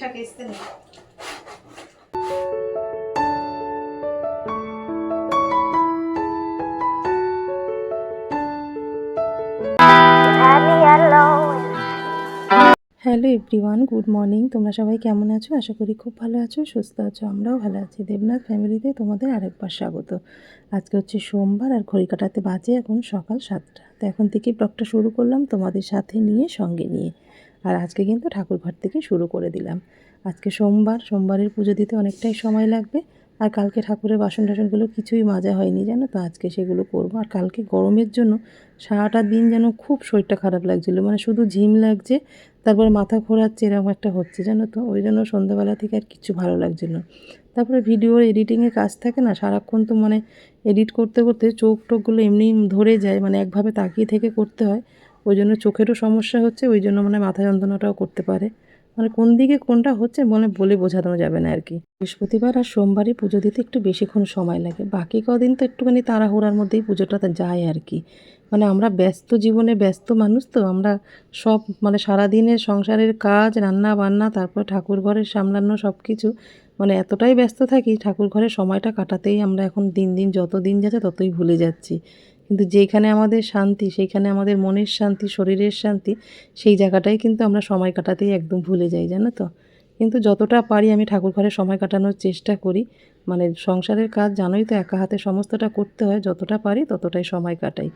ঠিকঠাক এসছে না হ্যালো এভরিওয়ান গুড মর্নিং তোমরা সবাই কেমন আছো? আশা করি খুব ভালো আছো সুস্থ আছো আমরাও ভালো আছি। দেবনাথ ফ্যামিলিতে তোমাদের আরেকবার স্বাগত। আজকে হচ্ছে সোমবার আর ঘড়ি কাটাতে বাজে এখন সকাল সাতটা। তো এখন থেকে ব্লগটা শুরু করলাম তোমাদের সাথে নিয়ে সঙ্গে নিয়ে। আর আজকে কিন্তু ঠাকুরঘর থেকে শুরু করে দিলাম। আজকে সোমবার, সোমবারের পুজো দিতে অনেকটাই সময় লাগবে। আর কালকে ঠাকুরের বাসন টাসনগুলো কিছুই মাজা হয়নি, জানো তো? আজকে সেগুলো করব। আর কালকে গরমের জন্য সারাটা দিন যেন খুব শরীরটা খারাপ লাগছিল। মানে শুধু ঝিম লাগছে, তারপরে মাথা ঘোরাচ্ছে, এরকম একটা হচ্ছে, জানো তো? ওই জন্য সন্ধ্যাবেলা থেকে আর কিছু ভালো লাগছিল তারপরে ভিডিও এডিটিংয়ের কাজ থাকে না, সারাক্ষণ তো মানে এডিট করতে করতে চোখ টোকগুলো এমনি ধরে যায়। মানে একভাবে তাকিয়ে থেকে করতে হয়। ওই জন্য চোখেরও সমস্যা হচ্ছে, ওই জন্য মানে মাথা যন্ত্রণাটাও করতে পারে। মানে কোন দিকে কোনটা হচ্ছে মানে বলে বোঝানো যাবে না আর কি। বৃহস্পতিবার আর সোমবারই পুজো দিতে একটু বেশিক্ষণ সময় লাগে। বাকি কদিন তো একটুখানি তাড়াহুড়ার মধ্যেই পুজোটা যায় আর কি। মানে আমরা ব্যস্ত জীবনে ব্যস্ত মানুষ তো, আমরা সব মানে সারাদিনের সংসারের কাজ রান্না বান্না তারপর ঠাকুর ঘরের সামলানো সব কিছু মানে এতটাই ব্যস্ত থাকি, ঠাকুর ঘরের সময়টা কাটাতেই আমরা এখন দিন দিন যত দিন যাচ্ছে ততই ভুলে যাচ্ছি। কিন্তু যেখানে আমাদের শান্তি সেইখানে আমাদের মনের শান্তি, শরীরের শান্তি, সেই জায়গাটাই কিন্তু আমরা সময় কাটাতেই একদম ভুলে যাই, জানো তো? কিন্তু যতটা পারি আমি ঠাকুর ঘরে সময় কাটানোর চেষ্টা করি। মানে সংসারের কাজ জানোই তো, একা হাতে সমস্তটা করতে হয়, যতটা পারি ততটাই সময় কাটাই।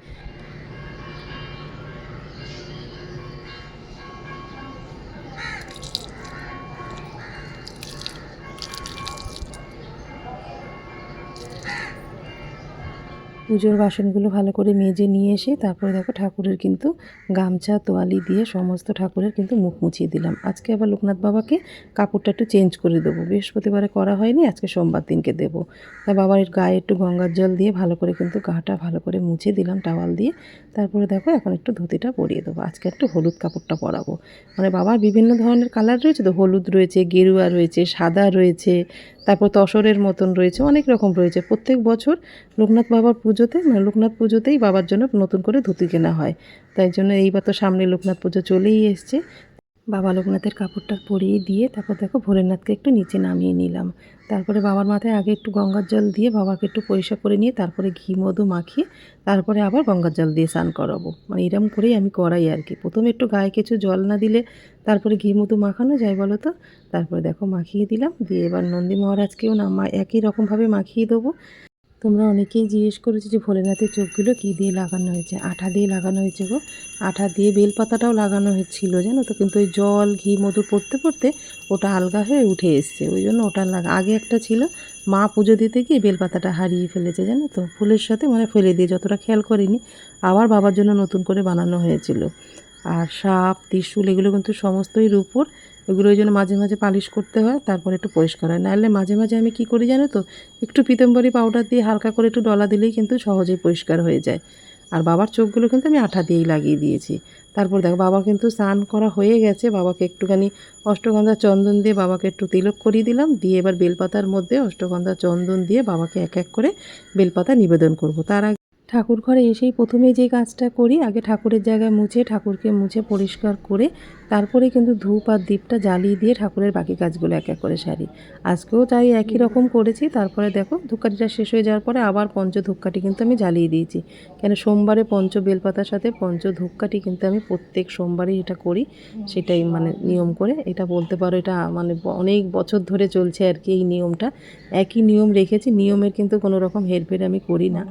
পুজোর বাসনগুলো ভালো করে মেজে নিয়ে এসে তারপরে দেখো ঠাকুরের কিন্তু গামছা, তোয়ালি দিয়ে সমস্ত ঠাকুরের কিন্তু মুখ মুছিয়ে দিলাম। আজকে আবার লোকনাথ বাবাকে কাপড়টা একটু চেঞ্জ করে দেবো। বৃহস্পতিবারে করা হয়নি, আজকে সোমবার দিনকে দেবো। তাই বাবার গায়ে একটু গঙ্গার জল দিয়ে ভালো করে কিন্তু গাটা ভালো করে মুছে দিলাম টাওয়াল দিয়ে। তারপরে দেখো এখন একটু ধুতিটা পরিয়ে দেবো। আজকে একটু হলুদ কাপড়টা পরাবো। মানে বাবার বিভিন্ন ধরনের কালার রয়েছে তো, হলুদ রয়েছে, গেরুয়া রয়েছে, সাদা রয়েছে তারপর তসরের মতন রয়েছে, অনেক রকম রয়েছে। প্রত্যেক বছর লোকনাথ বাবার পুজোতে মানে লোকনাথ পুজোতেই বাবার জন্য নতুন করে ধুতি কেনা হয়। তাই জন্য এইবার তো সামনে লোকনাথ পুজো চলেই এসছে। বাবা লোকনাথের কাপড়টা পরিয়ে দিয়ে তারপর দেখো ভোলেনাথকে একটু নিচে নামিয়ে নিলাম। তারপরে বাবার মাথায় আগে একটু গঙ্গার জল দিয়ে বাবাকে একটু পরিষ্কার করে নিয়ে তারপরে ঘি, মধু মাখিয়ে তারপরে আবার গঙ্গার জল দিয়ে স্নান করাবো। মানে এরম করেই আমি করাই আর কি। প্রথমে একটু গায়ে কিছু জল না দিলে তারপরে ঘি, মধু মাখানো যায় বলো তো? তারপরে দেখো মাখিয়ে দিলাম। দিয়ে এবার নন্দী মহারাজকেও না একই রকমভাবে মাখিয়ে দেবো। তোমরা অনেকেই জিজ্ঞেস করেছ যে ভোলেনাথের চোখগুলো কী দিয়ে লাগানো হয়েছে? আঠা দিয়ে লাগানো হয়েছে গো। আঠা দিয়ে বেলপাতাটাও লাগানো হয়েছিল, জানো তো? কিন্তু ওই জল, ঘি, মধু পড়তে পড়তে ওটা আলগা হয়ে উঠে এসছে। ওই জন্য ওটা লাগা আগে একটা ছিল। মা পুজো দিতে গিয়ে বেলপাতাটা হারিয়ে ফেলেছে, জানো তো? ফুলের সাথে মানে ফেলে দিয়ে যতটা খেয়াল করিনি, আবার বাবার জন্য নতুন করে বানানো হয়েছিল। আর সাপ, ত্রিশূল এগুলো কিন্তু সমস্তই রূপোর। এগুলো ওই জন্য মাঝে মাঝে পালিশ করতে হয়, তারপরে একটু পরিষ্কার হয়। নাহলে মাঝে মাঝে আমি কি করি জানো তো, একটু পিতম্বরী পাউডার দিয়ে হালকা করে একটু ডলা দিলেই কিন্তু সহজেই পরিষ্কার হয়ে যায়। আর বাবার চোখগুলো কিন্তু আমি আঠা দিয়েই লাগিয়ে দিয়েছি। তারপর দেখো, বাবা কিন্তু স্নান করা হয়ে গেছে, বাবাকে একটুখানি অষ্টগন্ধা চন্দন দিয়ে বাবাকে একটু তিলক করিয়ে দিলাম, দিয়ে এবার বেলপাতার মধ্যে অষ্টগন্ধা চন্দন দিয়ে বাবাকে এক এক করে বেলপাতা নিবেদন করব। তার আগে ঠাকুর ঘরে এসেই প্রথমেই যে কাজটা করি, আগে ঠাকুরের জায়গায় মুছে, ঠাকুরকে মুছে পরিষ্কার করে, তারপরে কিন্তু ধূপ আর দীপটা জ্বালিয়ে দিয়ে ঠাকুরের বাকি কাজগুলো এক এক করে সারি। আজকেও তাই একই রকম করেছি, তারপরে দেখো ধূপকাঠিটা শেষ হয়ে যাওয়ার পরে আবার পঞ্চ ধূপকাঠি কিন্তু আমি জ্বালিয়ে দিয়েছি। কেন সোমবারে পঞ্চ বেলপাতার সাথে পঞ্চ ধূপকাঠি কিন্তু আমি প্রত্যেক সোমবারই এটা করি, সেটাই মানে নিয়ম করে। এটা বলতে পারো এটা মানে অনেক বছর ধরে চলছে আর কি এই নিয়মটা। একই নিয়ম রেখেছি, নিয়মের কিন্তু কোনো রকম হেরফের আমি করি না।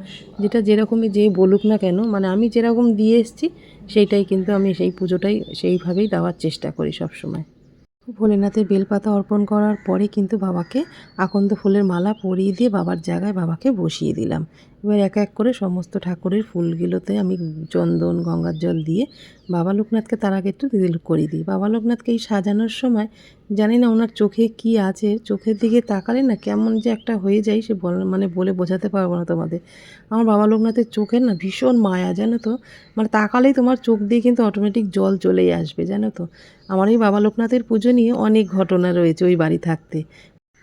যেটা যেরকমই যে বলুক না কেন মানে আমি যেরকম দিয়ে এসছি, সেইটাই কিন্তু আমি সেই পুজোটাই সেইভাবেই দেওয়ার চেষ্টা করি সবসময়। ভোলেনাথের বেলপাতা অর্পণ করার পরে কিন্তু বাবাকে আকন্দ ফুলের মালা পরিয়ে দিয়ে বাবার জায়গায় বাবাকে বসিয়ে দিলাম। এবার এক এক করে সমস্ত ঠাকুরের ফুলগুলোতে আমি চন্দন, গঙ্গার জল দিয়ে বাবা লোকনাথকে তার আগে একটু দিল করে দিই। বাবা লোকনাথকে এই সাজানোর সময় জানি না ওনার চোখে কি আছে, চোখের দিকে তাকালে না কেমন যে একটা হয়ে যায় সে মানে বলে বোঝাতে পারব না তোমাদের। আমার বাবা লোকনাথের চোখের না ভীষণ মায়া, জানো তো? মানে তাকালেই তোমার চোখ দিয়ে কিন্তু অটোমেটিক জল চলেই আসবে, জানো তো? আমার এই বাবা লোকনাথের পুজো নিয়ে অনেক ঘটনা রয়েছে ওই বাড়ি থাকতে।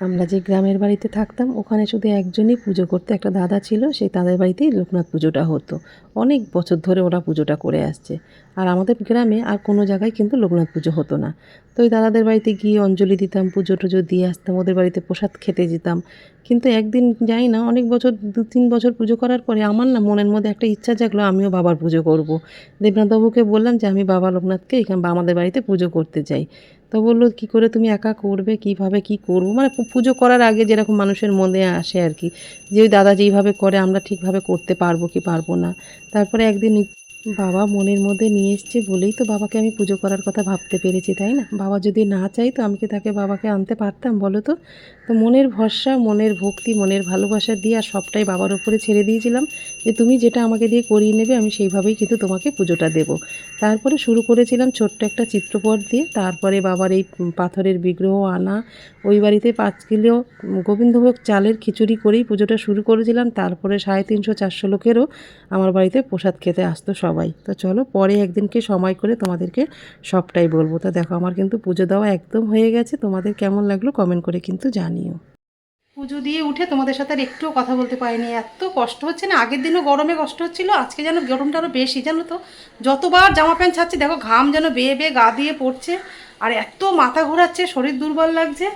আমরা যে গ্রামের বাড়িতে থাকতাম, ওখানে শুধু একজনই পুজো করতে, একটা দাদা ছিল সেই তাদের বাড়িতেই লোকনাথ পুজোটা হতো। অনেক বছর ধরে ওরা পুজোটা করে আসছে। আর আমাদের গ্রামে আর কোনো জায়গায় কিন্তু লোকনাথ পুজো হতো না। তো ওই দাদাদের বাড়িতে গিয়ে অঞ্জলি দিতাম, পুজো টুজো দিয়ে আসতাম, ওদের বাড়িতে প্রসাদ খেতে যেতাম। কিন্তু একদিন যাই না, অনেক বছর, দু তিন বছর পুজো করার পরে আমার না মনের মধ্যে একটা ইচ্ছা জাগলো, আমিও বাবার পুজো করব। দেবনাথবাবুকে বললাম যে, আমি বাবা লোকনাথকে এখানে আমাদের বাড়িতে পুজো করতে চাই। তো বলল, কি করে তুমি একা করবে? কীভাবে? কি করব? মানে পুজো করার আগে যেরকম মানুষের মনে আসে আর কি, যে ওই দাদা যেইভাবে করে, আমরা ঠিকভাবে করতে পারব কি পারব না। তারপরে একদিন বাবা মনের মধ্যে নিয়ে এসছে বলেই তো বাবাকে আমি পুজো করার কথা ভাবতে পেরেছি, তাই না? বাবা যদি না চাই তো আমি কি তাকে বাবাকে আনতে পারতাম বলো তো? তো মনের ভরসা, মনের ভক্তি, মনের ভালোবাসা দিয়ে আর সবটাই বাবার উপরে ছেড়ে দিয়েছিলাম যে তুমি যেটা আমাকে দিয়ে করিয়ে নেবে আমি সেইভাবেই কিন্তু তোমাকে পুজোটা দেবো। তারপরে শুরু করেছিলাম ছোট্ট একটা চিত্রপট দিয়ে, তারপরে বাবার এই পাথরের বিগ্রহ আনা, ওই বাড়িতে পাঁচ কিলো গোবিন্দভোগ চালের খিচুড়ি করেই পুজোটা শুরু করেছিলাম, তারপরে সাড়ে তিনশো চারশো লোকেরও আমার বাড়িতে প্রসাদ খেতে আসতো সবাই। তো চলো পরে একদিনকে সময় করে তোমাদেরকে সবটাই বলব। তো দেখো আমার কিন্তু পুজো দেওয়া একদম হয়ে গেছে। তোমাদের কেমন লাগল কমেন্ট করে কিন্তু জানিও। পুজো দিয়ে উঠে তোমাদের সাথে আর একটুও কথা বলতে পারিনি। এত কষ্ট হচ্ছে না? আগের দিনও গরমে কষ্ট হচ্ছিল, আজকে যেন গরমটা আরও বেশি জানো তো? যতবার জামা প্যান্ট ছাড়ছি, দেখো ঘাম যেন বেয়ে বেয়ে গা দিয়ে পড়ছে। আর এত মাথা ঘোরাচ্ছে, শরীর দুর্বল লাগছে।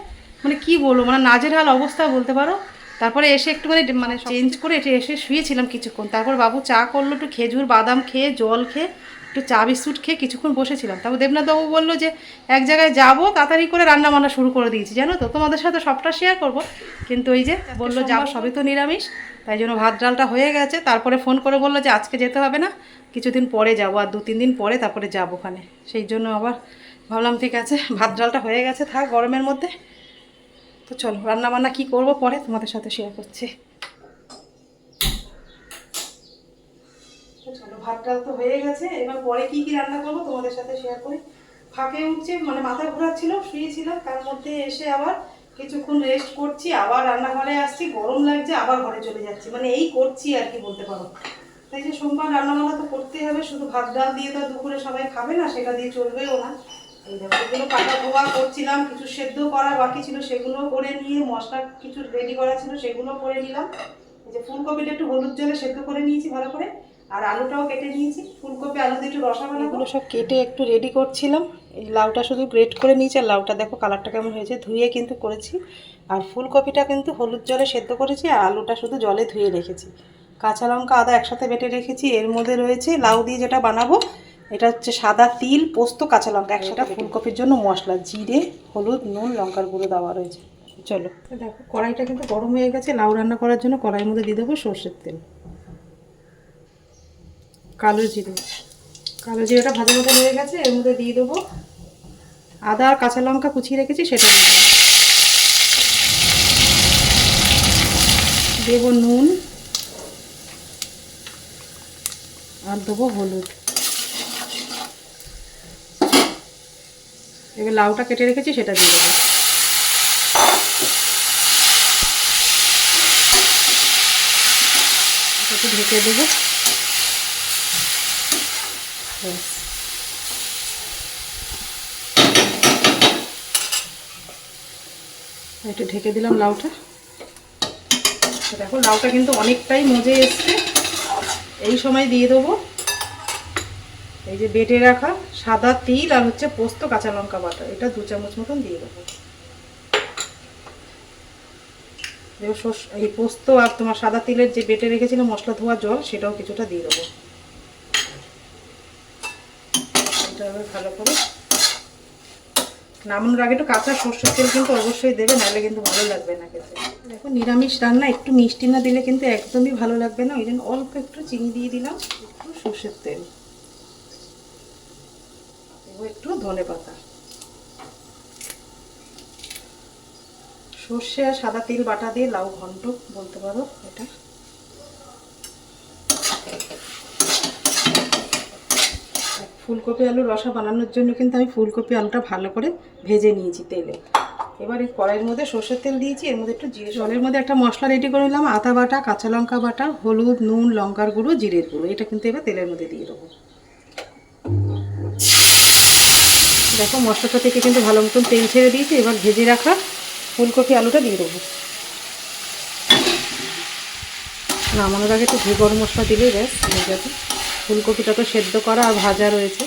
মানে কি বলব? মানে নাজের হাল অবস্থা বলতে পারো? তারপরে এসে একটুখানি মানে চেঞ্জ করে এসে এসে শুয়েছিলাম কিছুক্ষণ। তারপর বাবু চা করল একটু খেজুর বাদাম খেয়ে জল খেয়ে একটু চা বিস্কুট খেয়ে কিছুক্ষণ বসেছিলাম। তারপর দেবনাথ দেবনাথবাবু বলল যে এক জায়গায় যাব তাড়াতাড়ি করে রান্না বান্না শুরু করে দিয়েছি জানো তো? তোমাদের সাথে সবটা শেয়ার করব। কিন্তু ওই যে বলল যাব সবই তো নিরামিষ। তাই জন্য ভাত ডালটা হয়ে গেছে। তারপরে ফোন করে বলল যে আজকে যেতে হবে না কিছুদিন পরে যাব আর দু তিন দিন পরে তারপরে যাব ওখানে। সেই জন্য আবার ভাবলাম ঠিক আছে ভাত ডালটা হয়ে গেছে থাক গরমের মধ্যে। তো চলো রান্না বান্না কী করব পরে তোমাদের সাথে শেয়ার করছি। চলো, ভাত ডাল তো হয়ে গেছে। এবার পরে কি কি রান্না করব তোমাদের সাথে শেয়ার করি। ফাঁকে উঠছে মানে মাথা ঘোরাচ্ছিল শুয়েছিলাম তার মধ্যে এসে আবার কিছুক্ষণ রেস্ট করছি, আবার রান্নাঘরে আসছি, গরম লাগছে, আবার ঘরে চলে যাচ্ছি। মানে এই করছি আর কি বলতে পারো। তাই যে সোমবার রান্না বান্না তো করতেই হবে, শুধু ভাত ডাল দিয়ে তো দুপুরে সবাই খাবে না, সেটা দিয়ে চলবেও না। এগুলো কাটা ধোয়া করছিলাম, কিছু সেদ্ধ করা বাকি ছিল, সেগুলো করে নিয়ে মশলা কিছু রেডি করা ছিল, সেগুলো করে নিলাম। এই যে ফুলকপিটা একটু হলুদ জলে সেদ্ধ করে নিয়েছি ভালো করে, আর আলুটাও কেটে নিয়েছি। ফুলকপি আলু দিয়ে একটু রসা বানাবো। এগুলো সব কেটে একটু রেডি করছিলাম। এই লাউটা শুধু গ্রেট করে নিয়েছি, আর লাউটা দেখো কালারটা কেমন হয়েছে, ধুয়ে কিন্তু করেছি। আর ফুলকপিটা কিন্তু হলুদ জলে সেদ্ধ করেছি, আর আলুটা শুধু জলে ধুয়ে রেখেছি। কাঁচা লঙ্কা আদা একসাথে বেটে রেখেছি, এর মধ্যে রয়েছে লাউ দিয়ে যেটা বানাবো এটা হচ্ছে সাদা তিল পোস্ত কাঁচা লঙ্কা একসাথে ফুলকপির জন্য মশলা জিরে হলুদ নুন লঙ্কার গুঁড়ো দেওয়া রয়েছে। চলো। দেখো কড়াইটা কিন্তু গরম হয়ে গেছে লাউ রান্না করার জন্য কড়াইয়ের মধ্যে দিয়ে দেবো সর্ষের তেল। কালো জিরে। কালো জিরেটা ভাজা ভাজা হয়ে গেছে এর মধ্যে দিয়ে দেবো আদা আর কাঁচা লঙ্কা কুচিয়ে রেখেছি সেটা দেবো নুন আর দেবো হলুদ। এবার লাউটা কেটে রেখেছি, সেটা দিয়ে দেবো। একটু ঢেকে দেবো। একটু ঢেকে দিলাম লাউটা। দেখো, লাউটা কিন্তু অনেকটাই মজে এসছে। এই সময় দিয়ে দেবো। এই যে বেটে রাখা সাদা তিল আর হচ্ছে পোস্ত কাঁচা লঙ্কা বাটা, এটা দু চামচ মতন দিয়ে দেবো। এই পোস্ত আর তোমার সাদা তিলের যে বেটে রেখেছিলাম মশলা ধোয়া জল, সেটাও কিছুটা দিয়ে দেবো। এটা ভালো করে নামানোর আগে একটু কাঁচা সর্ষের তেল কিন্তু অবশ্যই দেবে, নাহলে কিন্তু ভালো লাগবে না খেতে। দেখো নিরামিষ রান্না, একটু মিষ্টি না দিলে কিন্তু একদমই ভালো লাগবে না, ওই জন্য অল্প একটু চিনি দিয়ে দিলাম, একটু সর্ষের তেল। একটু ধনে পাতা। সর্ষে আর সাদা তিল বাটা দিয়ে লাউ ঘন্ট বলতে পারো এটা। ফুলকপি আলু রসা বানানোর জন্য কিন্তু আমি ফুলকপি আলুটা ভালো করে ভেজে নিয়েছি তেলে। এবার এই কড়াইয়ের মধ্যে সর্ষের তেল দিয়েছি, এর মধ্যে একটু জিরে, জলের মধ্যে একটা মশলা রেডি করে নিলাম, আদা বাটা, কাঁচা লঙ্কা বাটা, হলুদ, নুন, লঙ্কার গুঁড়ো, জিরের গুঁড়ো, এটা কিন্তু এবার তেলের মধ্যে দিয়ে দেবো। দেখো, মশলাটা থেকে কিন্তু ভালো মতন তেল ছেড়ে দিয়েছি। এবার ভেজে রাখা ফুলকপি আলুটা দিয়ে দেবো। নামানোর আগে তো গরম মশলা দিলেই ব্যাস, হয়ে ফুলকপিটা তো সেদ্ধ করা আর ভাজা রয়েছে।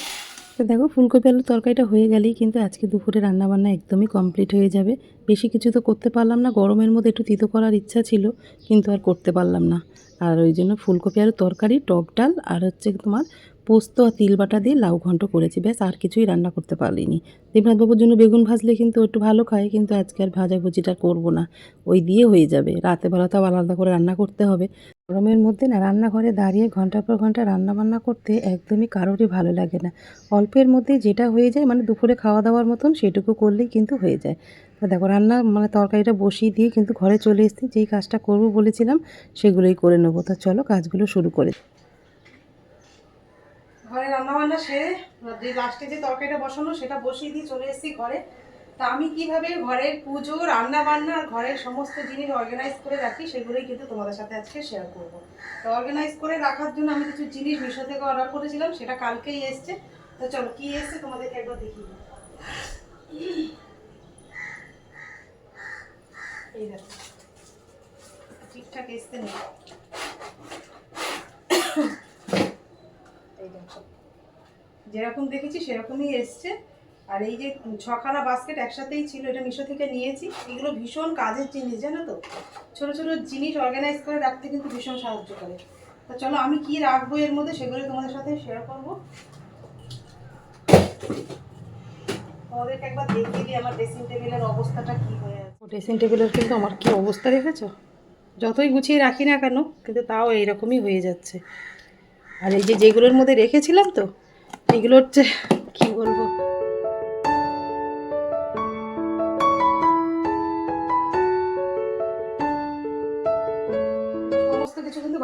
তো দেখো, ফুলকপি আলুর তরকারিটা হয়ে গেলেই কিন্তু আজকে দুপুরে রান্নাবান্না একদমই কমপ্লিট হয়ে যাবে। বেশি কিছু তো করতে পারলাম না, গরমের মধ্যে একটু তিতো করার ইচ্ছা ছিল, কিন্তু আর করতে পারলাম না। আর ওই জন্য ফুলকপি আলুর তরকারি, টক ডাল আর হচ্ছে তোমার পোস্ত আর তিল বাটা দিয়ে লাউ ঘন্ট করেছি, ব্যাস আর কিছুই রান্না করতে পারিনি দেবনাথবাবুর জন্য বেগুন ভাজলে কিন্তু একটু ভালো খায়, কিন্তু আজকে আর ভাজাভুজিটা করব না, ওই দিয়ে হয়ে যাবে। রাতে বেলা তো আলাদা করে রান্না করতে হবে। গরমের মধ্যে না রান্নাঘরে দাঁড়িয়ে ঘণ্টার পর ঘণ্টা রান্নাবান্না করতে একদমই কারোরই ভালো লাগে না। অল্পের মধ্যে যেটা হয়ে যায় মানে দুপুরে খাওয়া দাওয়ার মতন সেটুকু করলেই কিন্তু হয়ে যায়। তা দেখো, রান্না মানে তরকারিটা বসিয়ে দিয়ে কিন্তু ঘরে চলে এসেছি, যেই কাজটা করব বলেছিলাম সেগুলোই করে নেব। তা চলো কাজগুলো শুরু করে। ঘরে রান্না বান্না সেরে, যে লাস্টে যে তরকারিটা বসানো সেটা বসিয়ে দিয়ে চলে এসেছি ঘরে। তা আমি কীভাবে ঘরের পুজো রান্না বান্না আর ঘরের সমস্ত জিনিস অর্গানাইজ করে রাখি সেগুলোই কিন্তু তোমাদের সাথে আজকে শেয়ার করব। তো অর্গানাইজ করে রাখার জন্য আমি কিছু জিনিস মিশো থেকে অর্ডার করেছিলাম, সেটা কালকেই এসছে। তো চলো, কি এসছে তোমাদেরকে একবার দিই। এই দেখো, ঠিকঠাক এসছে না এই দেখো, যেরকম দেখেছি সেরকমই এসছে। আর এই যে ছখানা বাস্কেট একসাথেই ছিল, এটা মিশো থেকে নিয়েছি। এগুলো ভীষণ কাজের জিনিস, জানো তো? ছোট ছোট জিনিস অর্গানাইজ করে রাখতে কিন্তু ভীষণ সাহায্য করে। তা চলো, আমি কি রাখব এর মধ্যে সেগুলো তোমাদের সাথে শেয়ার করব। তোমাদেরকে একবার আমার ড্রেসিং টেবিলের অবস্থাটা কি হয়ে আছে। ড্রেসিং টেবিলের কিন্তু আমার অবস্থা যতই গুছিয়ে রাখি না কেন, কিন্তু তাও এইরকমই হয়ে যাচ্ছে। আর এই যে যেগুলোর মধ্যে রেখেছিলাম তো এগুলো হচ্ছে কি বলব?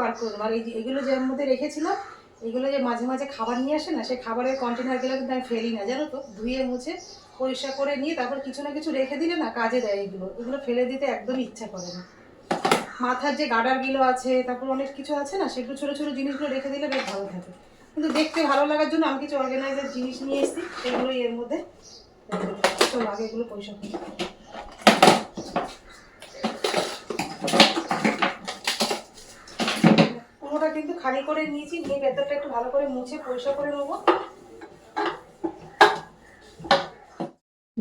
বার করলাম আর এই এগুলো যে মধ্যে রেখেছিলাম এগুলো যে মাঝে মাঝে খাবার নিয়ে আসে না, সেই খাবারের কন্টেনারগুলো কিন্তু আমি ফেলি না, জানো তো? ধুয়ে মুছে পরিষ্কার করে নিয়ে তারপর কিছু না কিছু রেখে দিলে না কাজে দেয় এগুলো। এগুলো ফেলে দিতে একদম ইচ্ছা করে না। মাথার যে গার্ডারগুলো আছে, তারপর অনেক কিছু আছে না, সেগুলো ছোটো ছোটো জিনিসগুলো রেখে দিলে বেশ ভালো থাকে। কিন্তু দেখতে ভালো লাগার জন্য আমি কিছু অর্গানাইজার জিনিস নিয়ে এসেছি, সেগুলোই এর মধ্যে। চলো আগে এগুলো পরিষ্কার করি পুরোটা কিন্তু খালি করে নিয়েছি নিয়ে ভেতরটা একটু ভালো করে মুছে পরিষ্কার করে নেব।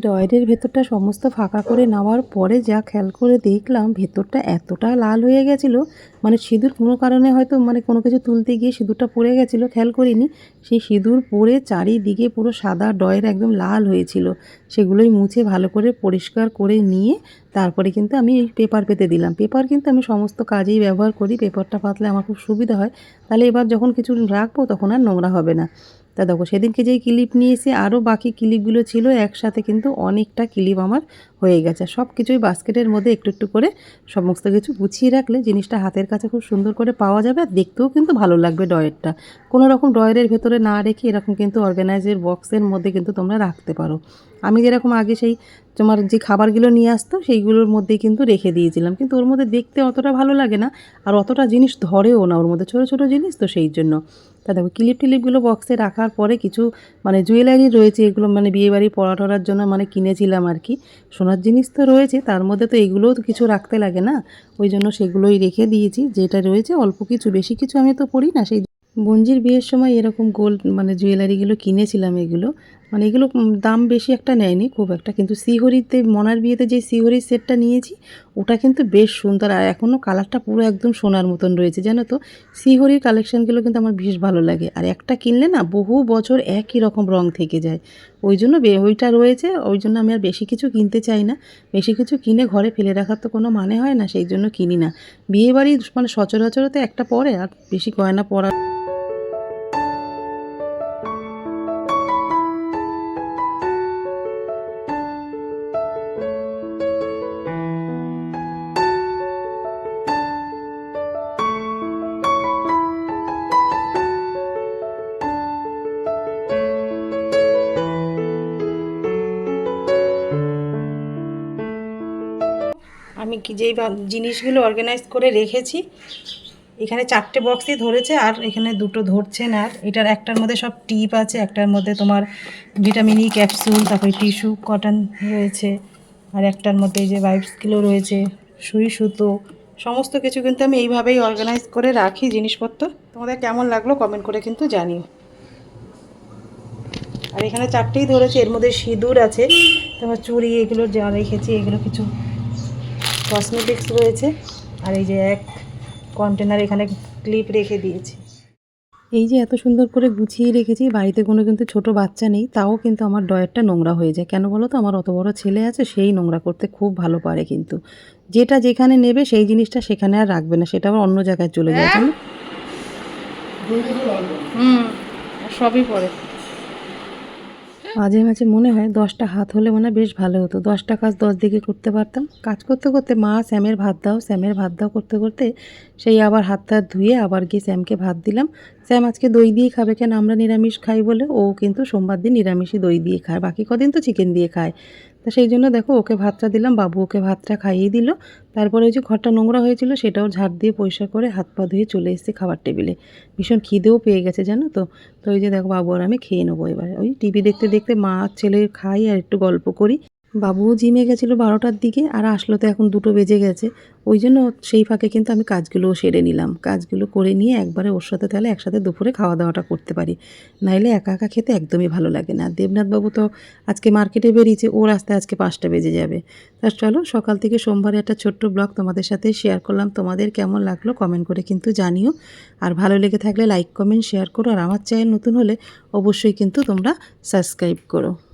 ড্রয়ারের ভেতরটা সমস্ত ফাঁকা করে নেওয়ার পরে যা খেয়াল করে দেখলাম, ভেতরটা এতটা লাল হয়ে গেছিল। মানে সিঁদুর কোনো কারণে হয়তো মানে কোনো কিছু তুলতে গিয়ে সিঁদুরটা পড়ে গেছিল, খেয়াল করিনি। সেই সিঁদুর পরে চারিদিকে পুরো সাদা ডয়ের একদম লাল হয়েছিল। সেগুলোই মুছে ভালো করে পরিষ্কার করে নিয়ে তারপরে কিন্তু আমি পেপার পেতে দিলাম। পেপার কিন্তু আমি সমস্ত কাজেই ব্যবহার করি। পেপারটা পাতলে আমার খুব সুবিধা হয়। তাহলে এবার যখন কিছু রাখব তখন আর নোংরা হবে না। তা দেখো, সেদিনকে যেই ক্লিপ নিয়ে এসে আরও বাকি ক্লিপগুলো ছিল, একসাথে কিন্তু অনেকটা ক্লিপ আমার হয়ে গেছে। সব কিছুই বাস্কেটের মধ্যে একটু একটু করে সমস্ত কিছু গুছিয়ে রাখলে জিনিসটা হাতের কাছে খুব সুন্দর করে পাওয়া যাবে আর দেখতেও কিন্তু ভালো লাগবে ডয়েরটা কোনো রকম ডয়ের ভেতরে না রেখে এরকম কিন্তু অর্গানাইজের বক্সের মধ্যে কিন্তু তোমরা রাখতে পারো। আমি যেরকম আগে সেই তোমার যে খাবারগুলো নিয়ে আসতো, সেইগুলোর মধ্যেই কিন্তু রেখে দিয়েছিলাম। কিন্তু ওর মধ্যে দেখতে অতটা ভালো লাগে না, আর অতটা জিনিস ধরেও না ওর মধ্যে। ছোটো ছোটো জিনিস তো সেই জন্য। তা দেখো ক্লিপ টিলিপগুলো বক্সে রাখার পরে কিছু মানে জুয়েলারি রয়েছে, এগুলো মানে বিয়েবাড়ি পড়া টড়ার জন্য মানে কিনেছিলাম আর কি। সোনার জিনিস তো রয়েছে, তার মধ্যে তো এগুলোও তো কিছু রাখতে লাগে না। ওই জন্য সেগুলোই রেখে দিয়েছি, যেটা রয়েছে অল্প কিছু, বেশি কিছু আমি তো পড়ি না, সেই বঞ্জির বিয়ের সময় এরকম গোল্ড মানে জুয়েলারিগুলো কিনেছিলাম এগুলো। মানে এগুলো দাম বেশি একটা নেয়নি খুব একটা। কিন্তু শ্রীহরিতে, মনার বিয়েতে যে শ্রীহরির সেটটা নিয়েছি, ওটা কিন্তু বেশ সুন্দর। আর এখনও কালারটা পুরো একদম সোনার মতন রয়েছে, জানো তো? শ্রীহরির কালেকশানগুলো কিন্তু আমার বেশ ভালো লাগে। আর একটা কিনলে না, বহু বছর একই রকম রং থেকে যায়। ওই জন্য ওইটা রয়েছে, ওই জন্য আমি আর বেশি কিছু কিনতে চাই না। বেশি কিছু কিনে ঘরে ফেলে রাখার তো কোনো মানে হয় না, সেই জন্য কিনি না। বিয়েবাড়ি মানে সচরাচর তো একটা পরে, আর বেশি গয়না পরা কি যেই জিনিসগুলো অর্গানাইজ করে রেখেছি, এখানে চারটে বক্সই ধরেছে আর এখানে দুটো ধরছে না এটার একটার মধ্যে সব টিপ আছে, একটার মধ্যে তোমার ভিটামিন ই ক্যাপসুল তারপরে টিস্যু কটন রয়েছে আর একটার মধ্যে এই যে ভাইবসগুলো রয়েছে, সুই সুতো, সমস্ত কিছু কিন্তু আমি এইভাবেই অর্গানাইজ করে রাখি জিনিসপত্র। তোমাদের কেমন লাগল কমেন্ট করে কিন্তু জানিও। আর এখানে চারটেই ধরেছে, এর মধ্যে সিঁদুর আছে, তোমার চুড়ি, এগুলো যা রেখেছি, এগুলো কিছু কসমেটিক্স রয়েছে। আর এই যে এক কন্টেনার এখানে ক্লিপ রেখে দিয়েছি। এই যে এত সুন্দর করে গুছিয়ে রেখেছি বাড়িতে কোনো কিন্তু ছোট বাচ্চা নেই তাও কিন্তু আমার ডয়ারটা নোংরা হয়ে যায়। কেন বলো তো? আমার অত বড় ছেলে আছে সেই নোংরা করতে খুব ভালো পারে কিন্তু। যেটা যেখানে নেবে সেই জিনিসটা সেখানে আর রাখবে না সেটা আবার অন্য জায়গায় চলে যায়। জানো হুম সবই পরে। মাঝে মাঝে মনে হয় দশটা হাত হলে মনে হয় বেশ ভালো হতো। দশটা কাজ দশ দিকে করতে পারতাম। কাজ করতে করতে মা স্যামের ভাত দাও, স্যামের ভাত দাও করতে করতে সেই আবার হাত হাত ধুয়ে আবার গিয়ে স্যামকে ভাত দিলাম। স্যাম আজকে দই দিয়ে খাবে কেন আমরা নিরামিষ খাই বলে? ও কিন্তু সোমবার দিন নিরামিষই দই দিয়ে খায়। বাকি কদিন তো চিকেন দিয়ে খায়। তা সেই জন্য দেখো, ওকে ভাতটা দিলাম, বাবু ওকে ভাতটা খাইয়ে দিল। তারপরে ওই যে ঘরটা নোংরা হয়েছিল, সেটাও ঝাড় দিয়ে পরিষ্কার করে হাত পা ধুয়ে চলে এসেছি খাবার টেবিলে। ভীষণ খিদেও পেয়ে গেছে, জানো তো? তো ওই যে দেখো, বাবু আর আমি খেয়ে নেব এবার। ওই টিভি দেখতে দেখতে মা ছেলে খাই আর একটু গল্প করি। বাবুও জিমে গেছিল বারোটার দিকে আর আসলো তো এখন দুটো বেজে গেছে। ওই জন্য সেই ফাঁকে কিন্তু আমি কাজগুলোও সেরে নিলাম। কাজগুলো করে নিয়ে একবারে ওর সাথে তাহলে একসাথে দুপুরে খাওয়া দাওয়াটা করতে পারি। নাইলে একা একা খেতে একদমই ভালো লাগে না। দেবনাথবাবু তো আজকে মার্কেটে বেরিয়েছে ওর রাস্তায় আজকে পাঁচটা বেজে যাবে। তা চলো, সকাল থেকে সোমবারে একটা ছোট্ট ব্লগ তোমাদের সাথে শেয়ার করলাম। তোমাদের কেমন লাগল কমেন্ট করে কিন্তু জানিও। আর ভালো লেগে থাকলে লাইক কমেন্ট শেয়ার করো। আর আমার চ্যানেল নতুন হলে অবশ্যই কিন্তু তোমরা সাবস্ক্রাইব করো।